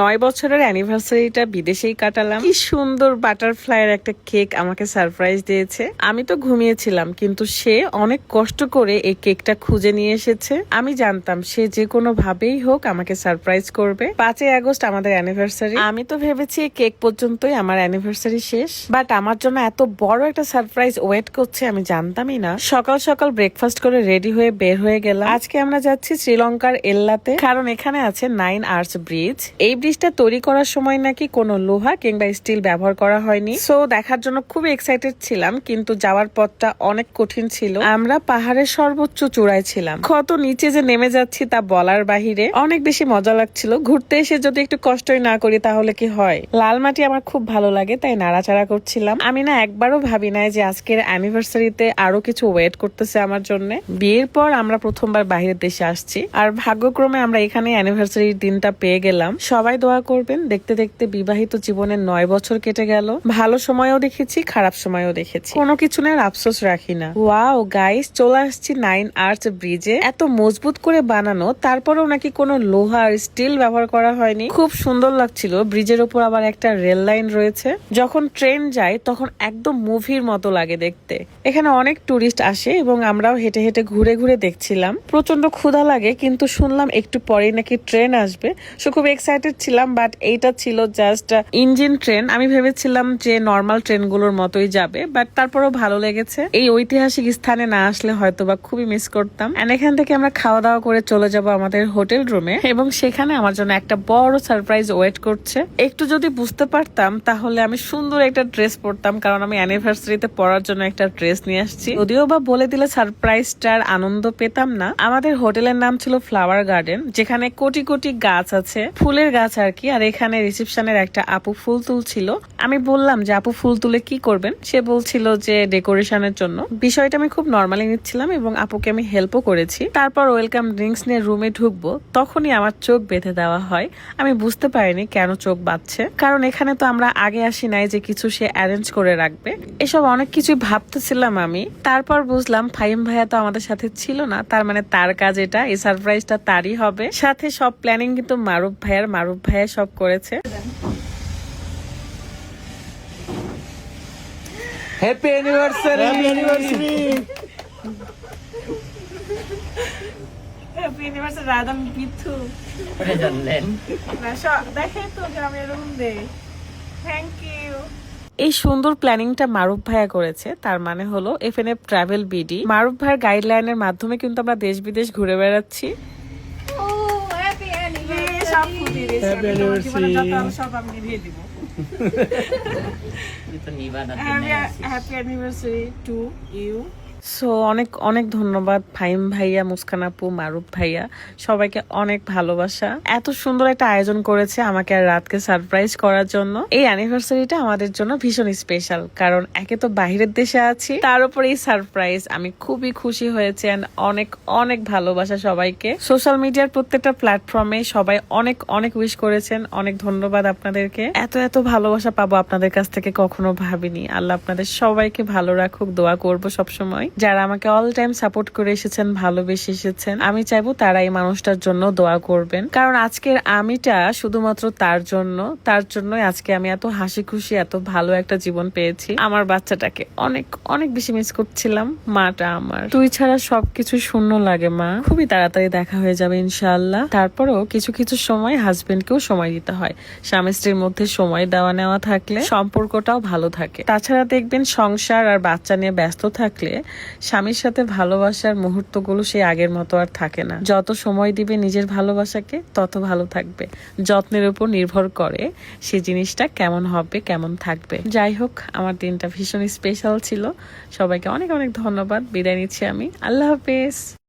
নয় বছরের অ্যানিভার্সারিটা বিদেশেই কাটালাম। কি সুন্দর বাটারফ্লাইয়ের একটা কেক আমাকে সারপ্রাইজ দিয়েছে। আমি তো ঘুমিয়েছিলাম, কিন্তু সে অনেক কষ্ট করে এই কেকটা খুঁজে নিয়ে এসেছে। আমি জানতাম সে যে কোনো ভাবেই হোক আমাকে সারপ্রাইজ করবে। পাঁচই আগস্ট আমাদের অ্যানিভার্সারি। আমি তো ভেবেছি কেক পর্যন্তই আমার অ্যানিভার্সারি শেষ। বাট আমার জন্য এত বড় একটা সারপ্রাইজ ওয়েট করছে আমি জানতামই না। সকাল সকাল ব্রেকফাস্ট করে রেডি হয়ে বের হয়ে গেলাম। আজকে আমরা যাচ্ছি শ্রীলঙ্কার এল্লাতে, কারণ এখানে আছে নাইন আর্টস ব্রিজ। এই ব্রিজটা তৈরি করার সময় নাকি কোনো লোহা কিংবা স্টিল ব্যবহার করা হয়নি। সো দেখার জন্য খুবই এক্সাইটেড ছিলাম, কিন্তু যাওয়ার পথটা অনেক কঠিন ছিল। আমরা পাহাড়ের সর্বোচ্চ চূড়ায় ছিলাম। কত নিচে যে নেমে যাচ্ছি তা বলার বাহিরে অনেক বেশি মজা লাগছিল। ঘুরতে এসে যদি একটু কষ্টই না করি, তাহলে কি হয়? লাল মাটি আমার খুব ভালো লাগে, তাই নাড়াচাড়া করছিলাম। আমি না একবারও ভাবি নাই যে আজকের অ্যানিভার্সারিতে আরও কিছু ওয়েট করতেছে আমার জন্য। বিয়ের পর আমরা প্রথমবার বাইরের দেশে আসছি, আর ভাগ্যক্রমে আমরা এখানে অ্যানিভার্সারির দিনটা পেয়ে গেলাম। সবাই দোয়া করবেন। দেখতে দেখতে বিবাহিত জীবনের নয় বছর কেটে গেল। ভালো সময়ও দেখেছি, খারাপ সময়ও দেখেছি। কোনো কিছু নিয়ে আফসোস রাখি না। ওয়াও গাইস চলে আসছি নাইন আর্টস ব্রিজে এত মজবুত করে বানানো, তারপরেও নাকি কোনো লোহা আর স্টিল ব্যবহার করা হয়নি। খুব সুন্দর লাগছিল। ব্রিজের উপর আবার একটা রেল লাইন রয়েছে। যখন ট্রেন যায়, তখন একদম মুভির মতো লাগে দেখতে। এখানে অনেক টুরিস্ট আসে এবং আমরাও হেঁটে হেঁটে ঘুরে ঘুরে দেখছিলাম। প্রচণ্ড ক্ষুধা লাগে, কিন্তু শুনলাম একটু পরেই নাকি ট্রেন আসবে। সো খুব এক্সাইটেড ছিলাম বাট এইটা ছিল জাস্ট ইঞ্জিন ট্রেন আমি ভেবেছিলাম যে নর্মাল ট্রেনগুলোর মতোই যাবে বাট তারপরেও ভালো লেগেছে। এই ঐতিহাসিক স্থানে না আসলে হয়তো বা খুবই মিস করতাম। এখান থেকে আমরা খাওয়া দাওয়া করে চলে যাব আমাদের হোটেল রুমে এবং সেখানে আমার জন্য একটা বড় সারপ্রাইজ ওয়েট করছে। একটু যদি বুঝতে পারতাম, তাহলে আমি সুন্দর একটা ড্রেস পরতাম, কারণ আমি অ্যানিভার্সারিতে পরার জন্য একটা ড্রেস নিয়ে আসছি। যদিও বা বলে দিলে সারপ্রাইজটার আনন্দ পেতাম না। আমাদের হোটেলের নাম ছিল ফ্লাওয়ার গার্ডেন যেখানে কোটি কোটি গাছ আছে। ফুলের গাছ আর কি। আর এখানে রিসেপশনের একটা আপু ফুল তুলছিল। আমি বললাম যে, আপু, ফুল তুলে কি করবেন? সে বলছিল যে, ডেকোরেশনের জন্য। বিষয়টা আমি খুব নর্মালি নিচ্ছিলাম এবং আপুকে আমি হেল্পও করেছি। তারপর ওয়েলকাম ড্রিঙ্কস নিয়ে রুমে ঢুকবো, তখনই আমার চোখ বেঁধে দেওয়া হয়। আমি বুঝতে পারিনি কেন চোখ বাঁধছে। কারণ এখানে তো আমরা আগে আসি নাই যে কিছু সে অ্যারেঞ্জ করে রাখবে। এসব অনেক কিছুই ভাবতেছিলাম আমি। তারপর বুঝলাম ফাইম ভাইয়া তো আমাদের সাথে ছিল না। তার মানে তার কাজ এটা, এই সারপ্রাইজটা তারই হবে। সাথে সব প্ল্যানিং কিন্তু মারুফ ভাইয়ার মারুফ ভাইয়া সব করেছে। হ্যাপি অ্যানিভার্সারি হ্যাপি অ্যানিভার্সারি রাধাম পিথু জানলেন দেখে তো আমি এরকম দে। থ্যাংক ইউ এই সুন্দর প্ল্যানিংটা মারুফ ভাইয়া করেছে তার মানে হলো F N F travel BD Maruf ভাইয়ের গাইডলাইনের মাধ্যমে কিন্তু আমরা দেশ বিদেশ ঘুরে বেড়াচ্ছি। সব ফুটিয়ে দিয়েছি। সব আমি দিব। নিবানা happy anniversary to you so অনেক অনেক ধন্যবাদ ফাইম ভাইয়া, মুস্কান আপু, মারুফ ভাইয়া। সবাইকে অনেক ভালোবাসা। এত সুন্দর একটা আয়োজন করেছে আমাকে আর রাতকে সারপ্রাইজ করার জন্য। এই অ্যানিভার্সারিটা আমাদের জন্য ভীষণ স্পেশাল কারণ একে তো বাহিরের দেশে আছি। তার উপর এই সারপ্রাইজ আমি খুবই খুশি হয়েছে and অনেক অনেক ভালোবাসা সবাইকে। সোশ্যাল মিডিয়ার প্রত্যেকটা প্ল্যাটফর্মে সবাই অনেক অনেক উইশ করেছেন। অনেক ধন্যবাদ আপনাদেরকে। এত এত ভালোবাসা পাবো আপনাদের কাছ থেকে কখনো ভাবিনি। আল্লাহ আপনাদের সবাইকে ভালো রাখুক, দোয়া করব সবসময়। যারা আমাকে অল টাইম সাপোর্ট করে এসেছেন, ভালোবেসে এসেছেন, আমি চাইব তারা এই মানুষটার জন্য দোয়া করবেন। কারণ আজকের আমিটা শুধুমাত্র তার জন্য, তার জন্যই আজকে আমি এত হাসি খুশি, এত ভালো একটা জীবন পেয়েছি। আমার বাচ্চাটাকে অনেক অনেক বেশি মিস করছিলাম, মাটা আমার। তুই ছাড়া সবকিছু শূন্য লাগে, মা। খুবই তাড়াতাড়ি দেখা হয়ে যাবে, ইনশাআল্লাহ। তারপরেও কিছু কিছু সময় হাজবেন্ডকেও সময় দিতে হয়। স্বামী স্ত্রীর মধ্যে সময় দেওয়া নেওয়া থাকলে সম্পর্কটাও ভালো থাকে। তাছাড়া দেখবেন সংসার আর বাচ্চা নিয়ে ব্যস্ত থাকলে স্বামীর সাথে ভালোবাসার মুহূর্তগুলো সেই আগের মতো আর থাকে না। যত সময় দিবে নিজের ভালোবাসাকে, তত ভালো থাকবে। যত্নের উপর নির্ভর করে সে জিনিসটা কেমন হবে, কেমন থাকবে। যাই হোক, আমার দিনটা ভীষণ স্পেশাল ছিল। সবাইকে অনেক অনেক ধন্যবাদ। বিদায় নিচ্ছি আমি। আল্লাহ হাফেজ।